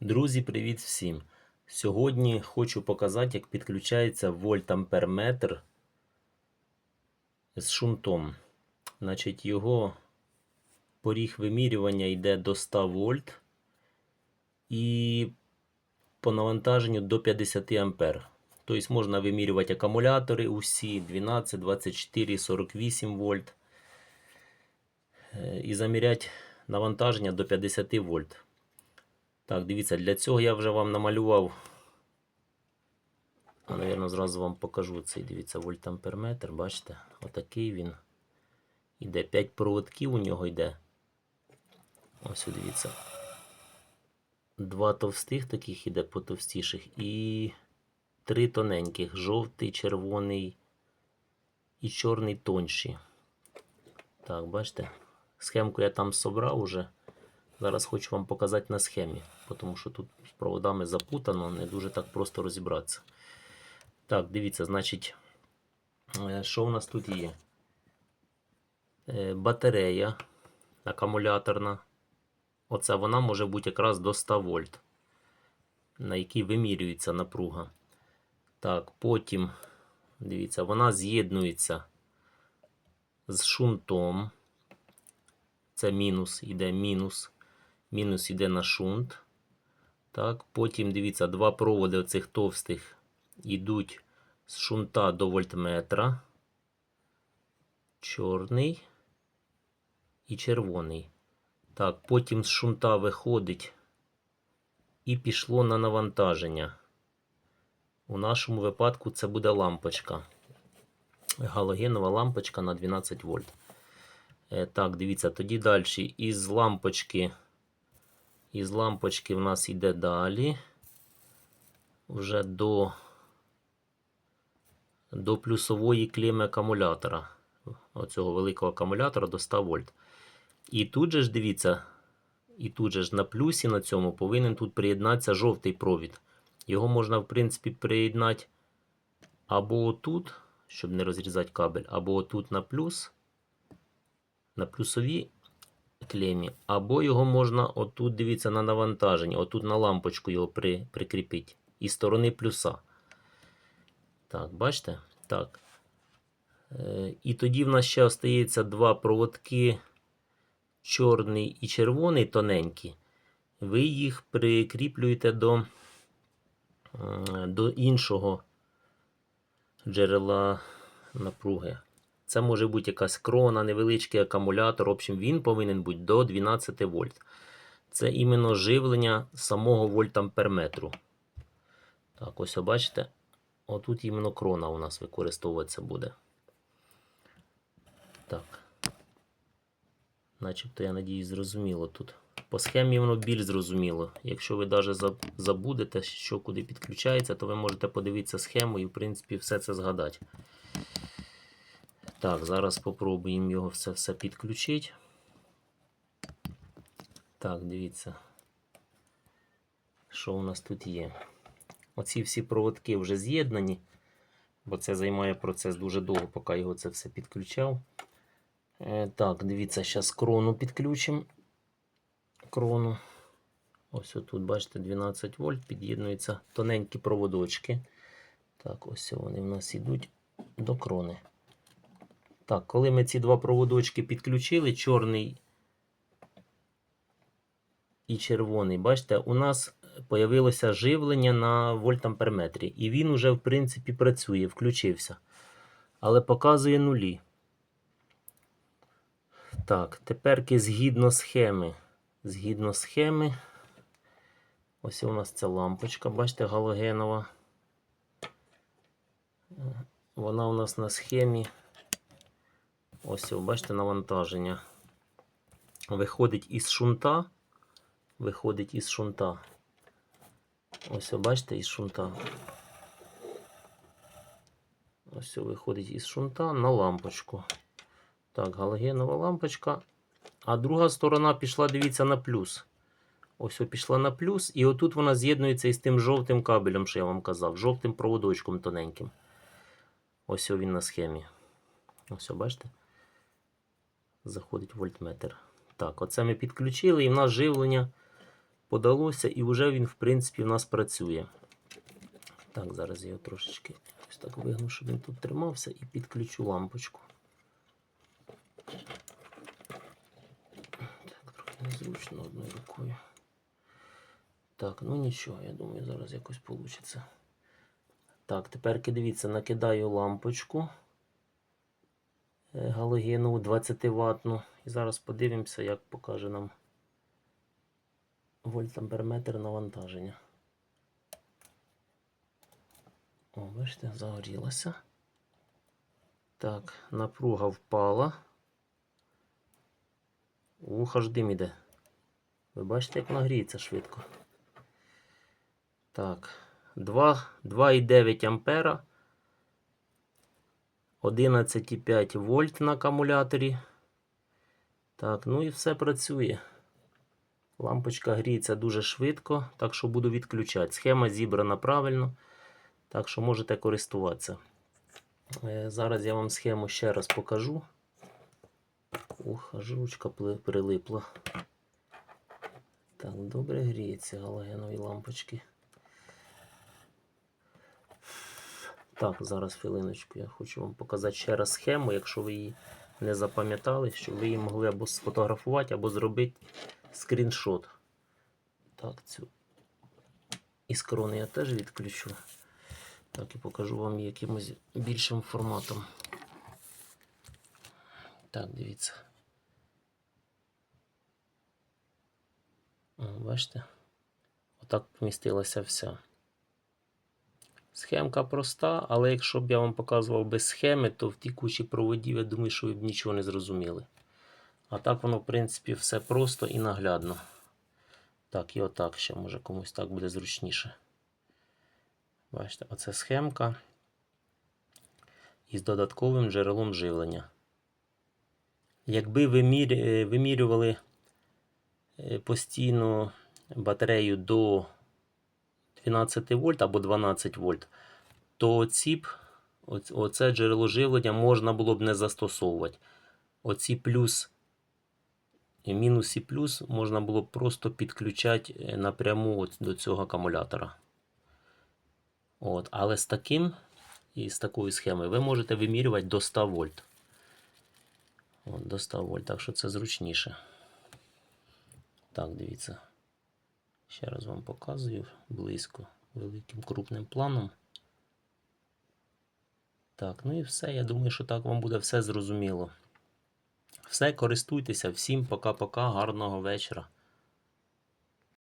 Друзі, привіт всім! Сьогодні хочу показати, як підключається вольтамперметр з шунтом. Значить, його поріг вимірювання йде до 100 вольт і по навантаженню до 50 ампер. Тобто можна вимірювати акумулятори усі 12, 24, 48 вольт. Е, І заміряти навантаження до 50 вольт. Так, дивіться, для цього я вже вам намалював. А, Навірно, зразу вам покажу цей, дивіться, вольтамперметр, бачите? Отакий він. Іде 5 проводків у нього йде. Ось, дивіться. Два товстих таких іде потовстіших і три тоненьких. Жовтий, червоний і чорний тонші. Так, бачите? Схемку я там собрав уже. Зараз хочу вам показати на схемі, тому що тут з проводами запутано, не дуже так просто розібратися. Так, дивіться, значить, е, що у нас тут є? Е, Батарея акумуляторна. Оце вона може бути якраз до 100 вольт, на якій вимірюється напруга. Так, потім, дивіться, вона з'єднується з шунтом. Це мінус, іде мінус. Мінус йде на шунт. Так, Потім, дивіться, два проводи оцих товстих йдуть з шунта до вольтметра. Чорний і червоний. Так, потім з шунта виходить і пішло на навантаження. У нашому випадку це буде лампочка. Галогенова лампочка на 12 вольт. Е, Так, дивіться, тоді далі. Із лампочки. Із лампочки в нас йде далі. Вже до, до плюсової клеми акумулятора. Оцього великого акумулятора до 100 вольт. І тут же ж дивіться, і тут же ж на плюсі на цьому повинен тут приєднатися жовтий провід. Його можна, в принципі, приєднати або отут, щоб не розрізати кабель, або отут на плюс на плюсовій клемі, або його можна отут, дивіться, на навантаженні, отут на лампочку його при, прикріпити із сторони плюса. Так, бачите? Так. Е, і тоді в нас ще остається два проводки, чорний і червоний тоненькі. Ви їх прикріплюєте до, е, до іншого джерела напруги. Це може бути якась крона, невеличкий акумулятор. В общем, він повинен бути до 12 вольт. Це іменно живлення самого вольтамперметру. Так, ось бачите. Отут іменно крона у нас використовуватися буде. Так. Начебто, я надіюсь, зрозуміло тут. По схемі воно більш зрозуміло. Якщо ви навіть забудете, що куди підключається, то ви можете подивитися схему і, в принципі, все це згадати. Так, зараз спробуємо його все все підключити. Так, дивіться, що у нас тут є. Оці всі проводки вже з'єднані, бо це займає процес дуже довго, поки його це все підключав. Е, Так, дивіться, зараз крону підключимо. Крону. Ось отут, бачите, 12 вольт, під'єднуються тоненькі проводочки. Так, ось вони в нас йдуть до крони. Так, коли ми ці два проводочки підключили, чорний і червоний, бачите, у нас появилося живлення на вольтамперметрі. І він уже, в принципі, працює, включився. Але показує нулі. Так, тепер згідно схеми. Згідно схеми. Ось у нас ця лампочка, бачите, галогенова. Вона у нас на схемі. Ось, бачите, навантаження. Виходить із шунта. Виходить із шунта. Ось, бачите, із шунта. Ось виходить із шунта на лампочку. Так, галогенова лампочка. А друга сторона пішла, дивіться, на плюс. Ось пішла на плюс. І отут вона з'єднується із тим жовтим кабелем, що я вам казав, жовтим проводочком тоненьким. Ось він на схемі. Ось, бачите? Заходить вольтметр. Так, оце ми підключили, і в нас живлення подалося, і вже він, в принципі, в нас працює. Так, зараз я його трошечки ось так вигну, щоб він тут тримався, і підключу лампочку. Так, трохи незручно одною рукою. Так, ну нічого, я думаю, зараз якось вийде. Так, тепер дивіться, накидаю лампочку галогенову 20 ваттну. І зараз подивимося, як покаже нам вольтамперметр навантаження. О, бачите, загорілося. Так, напруга впала. Ух, аж дим іде. Ви бачите, як нагріється швидко. Так, 2,9 ампера. 11,5 вольт на акумуляторі. Так, ну і все працює. Лампочка гріється дуже швидко, так що буду відключати. Схема зібрана правильно, так що можете користуватися. Е, Зараз я вам схему ще раз покажу. Ух, аж ручка прилипла. Так, добре гріється галогенові лампочки. Так, зараз хвилиночку. Я хочу вам показати ще раз схему, якщо ви її не запам'ятали, щоб ви її могли або сфотографувати, або зробити скріншот. Так, цю іскрону я теж відключу. Так, і покажу вам якимось більшим форматом. Так, дивіться. Бачите? Отак помістилася вся. Схемка проста, але якщо б я вам показував без схеми, то в тій кучі проводів, я думаю, що ви б нічого не зрозуміли. А так воно, в принципі, все просто і наглядно. Так, і отак ще, може комусь так буде зручніше. Бачите, оце схемка із додатковим джерелом живлення. Якби ви вимірювали е, постійно батарею до 12 вольт або 12 вольт, то ціп, оце джерело живлення можна було б не застосовувати. Оці плюс мінус і плюс можна було б просто підключати е, напряму до цього акумулятора. От, але з таким і з такою схемою ви можете вимірювати до 100 вольт. От, до 100 вольт, так що це зручніше. Так, дивіться. Ще раз вам показую близько великим крупним планом. Так, ну і все. Я думаю, що так вам буде все зрозуміло. Все, користуйтеся. Всім пока-пока, гарного вечора.